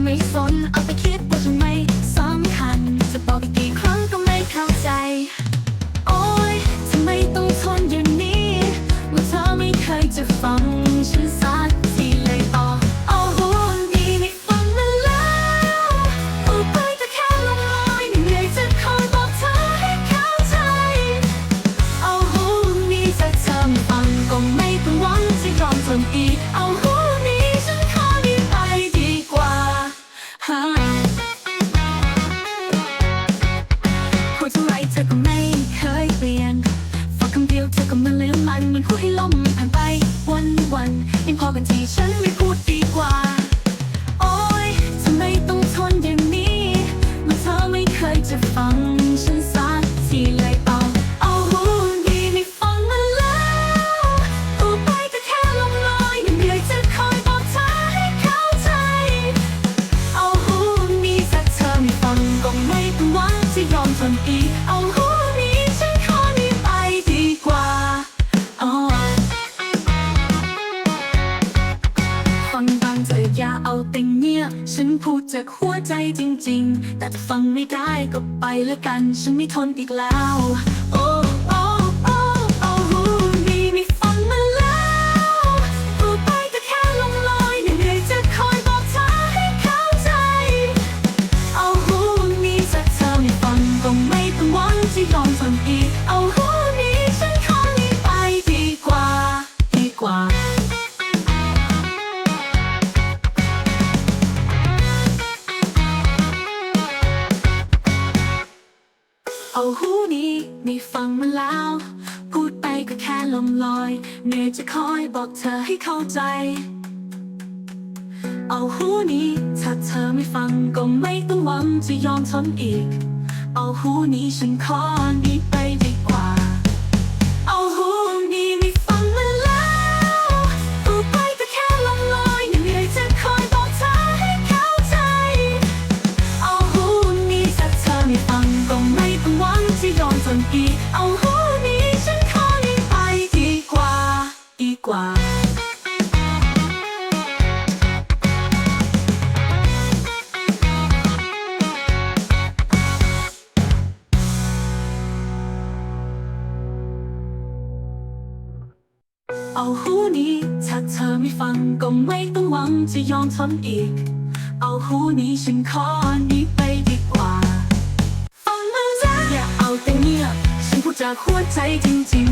ไม่สนเอาไปคิดว่าทำไมสำคัญ ที่ อย่าเอาแต่เงียฉันพูดจากหัวใจจริง ๆ แต่ฟังไม่ได้ก็ไปแล้วกัน ฉันไม่ทนอีกแล้ว หูนี้ไม่ฟังมาแล้ว พูดไปก็แค่ลมลอยเหนื่อยจะคอยบอกเธอให้เข้าใจ เอาหูนี้ ถ้าเธอไม่ฟังก็ไม่ต้องหวังจะยอมทนอีก เอาหูนี้ฉันขอหนีไปดีกว่า เอาหูนี้ ถ้าเธอไม่ฟังก็ไม่ต้องหวังจะยอมทนอีก เอาหูนี้ฉันขอหนีไปดีกว่า ฟังมือจ้าอย่าเอาแต่เงียบฉันพูดจากหัวใจจริงๆ